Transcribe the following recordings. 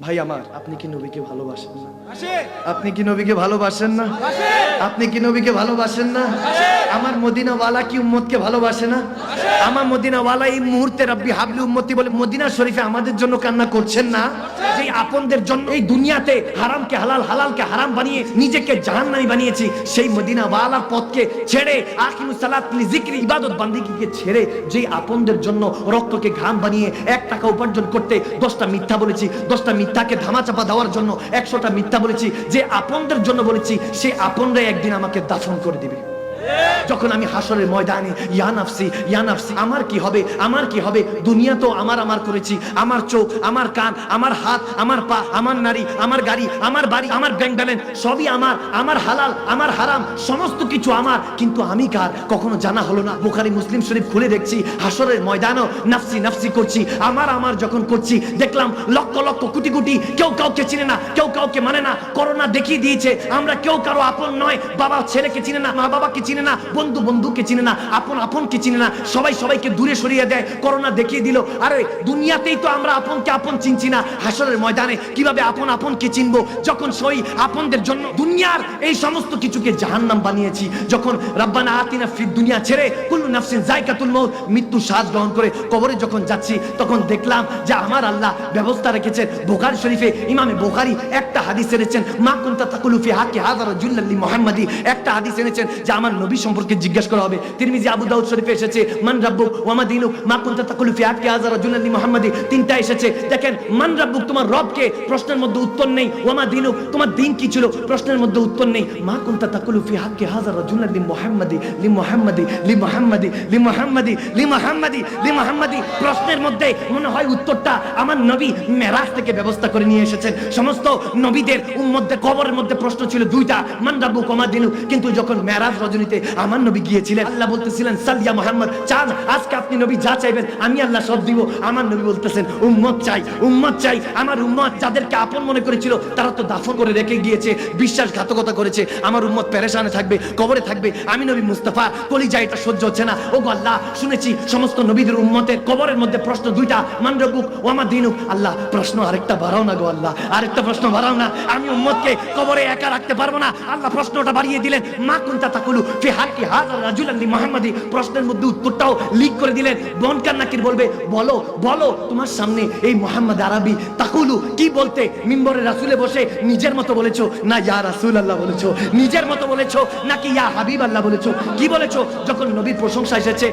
ভাই আমার আপনি কি নবীকে ভালোবাসেন না? আপনি কি নবীকে ভালোবাসেন না? আপনি কি নবীকে ভালোবাসেন না? আমার মদিনাওয়ালা কি উম্মতকে ভালোবাসে না? আমার মদিনাওয়ালা এই মুহূর্তে রব্বি হাবলি উম্মতি বলে মদিনা শরীফে আমাদের জন্য কান্না করছেন না? যে আপনদের জন্য এই দুনিয়াতে হারামকে হালাল হালালকে হারাম বানিয়ে নিজেকে জাহান্নামী বানিয়েছি সেই মদিনাওয়ালার পথকে ছেড়ে আকিমুস সালাত জিক্রি ইবাদত বান্দিকে ছেড়ে যে আপনদের জন্য রক্তকে ঘাম বানিয়ে এক টাকা উপার্জন করতে দশটা মিথ্যা বলেছি দশটা মিথ্যাকে ধামাচাপা দেওয়ার জন্য একশোটা মিথ্যা বলেছি, যে আপনদের জন্য বলেছি, সে আপনরাই একদিন আমাকে দাফন করে দিবে। যখন আমি হাসরের ময়দানে, ইয়া নাফসি ইয়া নাফসি, আমার কি হবে? আমার কি হবে? দুনিয়া তো আমার আমার করেছি। আমার চোখ, আমার কান, আমার হাত, আমার পা, আমার নারী আমার গাড়ি, আমার বাড়ি, আমার ব্যাংক ব্যালেন্স সবই আমার। আমার হালাল, আমার হারাম, সমস্ত কিছু আমার। কিন্তু আমি কার? কখনো জানা হলো না। বুখারি, মুসলিম শরীফ খুলে দেখছি হাসরের ময়দানও নাফসি নাফসি করছি। আমার আমার যখন করছি, দেখলাম লক্ষ লক্ষ, কোটি কোটি, কেউ কাউকে চিনে না, কেউ কাউকে মানে না। করোনা দেখিয়ে দিয়েছে, আমরা কেউ কারও আপন নয়, বাবা ছেলেকে চিনে না মা বাবাকে চিনে না, বন্ধু বন্ধুকে চিনে না, আপন আপনকে চিনে না, সবাই সবাইকে দূরে সরিয়ে দেয়, করোনা দেখিয়ে দিল। আরে, দুনিয়াতেই তো আমরা আপনকে আপন চিনছি না, হাসরের ময়দানে কীভাবে আপন আপনকে চিনবো? যখন সই আপনদের জন্য দুনিয়ার এই সমস্ত কিছুকে জাহান্নাম বানিয়েছি, যখন রব্বানা আতিনা ফিদ দুনিয়া ছেড়ে কুল্লু নাফসিন জায়কাতুল মউত মৃত্যু শ্বাস গ্রহণ করে কবরে যখন যাচ্ছি, তখন দেখলাম যে আমার আল্লাহ ব্যবস্থা রেখেছেন বোখারি শরীফে, ইমামে বোখারি একটা হাদিস এনেছেন, মা কুনতা তাকুলু ফি হাক্কি হাজার জুল্লাল্লি মুহাম্মাদি, একটা হাদিস এনেছেন যে আমার নবী সম্পর্কে জিজ্ঞেস করা হবে। তিরমিজি আবু দাউদ শরীফে এসেছে, মান রাব্বুক ওয়া মা দিনুক মা কুনতা তাকুলু ফি হাক্কি হাজার জুল্লাল্লি মুহাম্মাদি তিনটা এসেছে। দেখেন, মান রাব্বুক, তোমার রবকে প্রশ্নের মধ্যে উত্তর নেই। ওয়া মা দিনুক, তোমার দিন কি ছিল? প্রশ্নের মধ্যে উত্তর নেই। মা কুনতা তাকুলু ফি হাক্কি হাজার জুল্লাল্লি মুহাম্মাদি, লি মুহাম্মাদি লি মুহাম্মাদি লি মুহাম্মাদি লি মুহাম্মাদি লি মুহাম্মাদি। প্রশ্নের মধ্যে মনে হয় উত্তরটা আমার নবী মেরাজ থেকে ব্যবস্থা করে নিয়ে এসেছেন। সমস্ত নবীদের উম্মতদের কবরের মধ্যে প্রশ্ন ছিল দুইটা, মান রাব্বু কমা দিনু কিন্তু যখন মেরাজ রজনীতে আমার নবী গিয়েছিলেন। আল্লাহ বলতেছিলেন, সালিয়া মোহাম্মদ, চান, আজকে আপনি নবী যা চাইবেন, আমি আল্লাহ সব দিব। আমার নবী বলতেছেন, উম্মত চাই উম্মত চাই। আমার উম্মত যাদেরকে আপন মনে করেছিল, তারা তো দাফন করে রেখে গিয়েছে, বিশ্বাসঘাতকতা করেছে। আমার উম্মত পেরেশানে থাকবে, কবরে থাকবে। আমি নবী মুস্তাফা কলিজা এটা সহ্য হচ্ছে না। ও আল্লাহ, শুনেছি সমস্ত নবীদের উম্মতের কবরের মধ্যে প্রশ্ন দুইটা মান রব্বুক ও আমার দিনুক? আল্লাহ, প্রশ্ন আরেকটা বাড়াও না গো আল্লাহ, আরেকটা প্রশ্ন বাড়াও না। আমি উম্মতকে কবরে একা রাখতে পারব না। আল্লাহ প্রশ্নটা বাড়িয়ে দিলেন, মা কুনতা তাকুলু? ফি প্রশ্নের মধ্যে উত্তরটাও লিক করে দিলেন। বলবে, বলো বলো, তোমার সামনে এই মোহাম্মদ আরবি তাকুলু কি বলতে? মিম্বরে রাসুলে বসে, নিজের মতো বলেছ। না, ইয়া রাসূল আল্লাহ বলেছ। নিজের মতো বলেছ? নাকি ইয়া হাবিব আল্লাহ বলেছ? কি বলেছ? যখন নবীর প্রশংসা এসেছে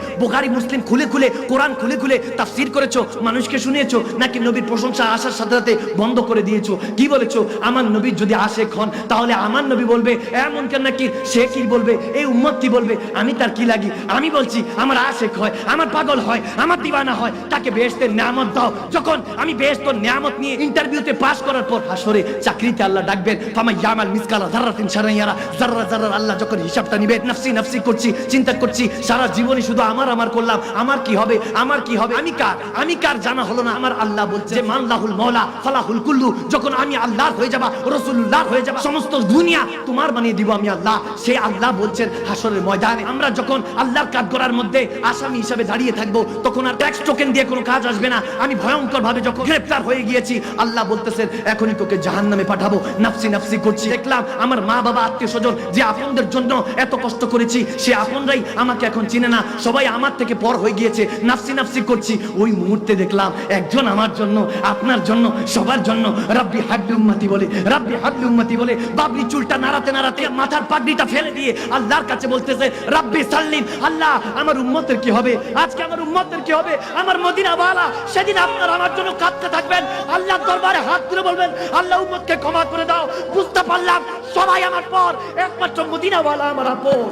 মুসলিম খুলে খুলে, কোরআন খুলে খুলে তাফসীর করেছ, মানুষকে শুনিয়েছো, নাকি নবীর প্রশংসা আসার সাথে সাথে বন্ধ করে দিয়েছ? কি বলেছ? আমার নবীর যদি আসে হন, তাহলে আমার নবী বলবে, এমন কেন নাকি সে কি বলবে? এই উম্মত কি বলবে? আমি তার কি লাগি? আমি বলছি, আমার আশেক হয়, আমার পাগল হয়, আমার দিবানা হয়, তাকে বেহেশতের নিয়ামত দাও। যখন আমি বেহেশতের নিয়ামত নিয়ে ইন্টারভিউতে পাস করার পর হাসরে চাকরিতে আল্লাহ ডাকবেন ফামা ইয়ামাল মিসকালা যাররাতিন শারাইয়ারা যাররা যাররা আল্লাহ যখন হিসাবটা নিবে, নাফসি নাফসি করছি, চিন্তা করছি, সারা জীবনে শুধু আমার আমার করলাম, আমার কি হবে, আমার কি হবে, আমি কার আমি কার জানা হলো না? আমার আল্লাহ বলছে, যে মানলাহুল মৌলা ফালাহুল কুল্লু, যখন আমি আল্লাহর হয়ে যাবা রসুল্লাহর হয়ে যাবা, সমস্ত দুনিয়া তোমার বানিয়ে দিব আমি আল্লাহ। সেই আল্লাহ বলছেন হাসরের ময়দানে আমরা যখন আল্লাহর কাজ করার মধ্যে আসামি হিসাবে দাঁড়িয়ে থাকব, তখন আর ট্যাক্স টোকেন দিয়ে কোনো কাজ আসবে না। আমি ভয়ঙ্কর ভাবে যখন গ্রেফতার হয়ে গিয়েছি, আল্লাহ বলতেছেন, এখনই তোকে জাহান নামে পাঠাবো। নাফসি নাফসি করছি। দেখলাম আমার মা বাবা আত্মীয় স্বজন যে আপনদের জন্য এত কষ্ট করেছি, সে আপনরাই আমাকে এখন চিনে না। সবাই আমার থেকে পর হয়ে গিয়েছে। নাফসি নাফসি করছি। ওই মুহূর্তে দেখলাম একজন আমার জন্য, আপনার জন্য, সবার জন্য, রাব্বি হাবলি উম্মতি বলে, রাব্বি হাবলি উম্মতি বলে, বাবলি চুলটা নাড়াতে নাড়াতে মাথার পাগড়িটা ফেলে দিয়ে আল্লাহর কাছে বলতেছে, রাব্বি সাল্লিম, আল্লাহ, আমার উম্মতের কি হবে? আজকে আমার উম্মতের কি হবে? আমার মদিনা বালা সেদিন আপনার আমার জন্য কাঁদতে থাকবেন। আল্লাহর দরবারে হাত তুলে বলবেন, আল্লাহ, উম্মতকে ক্ষমা করে দাও। বুঝতে পারলাম, সবাই আমার পর, একমাত্র মদিনা বালা আমার আপন।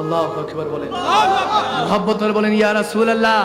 আল্লাহ আকবর বলেন। মোহাম্মত বলেন ইয়া রাসূলুল্লাহ।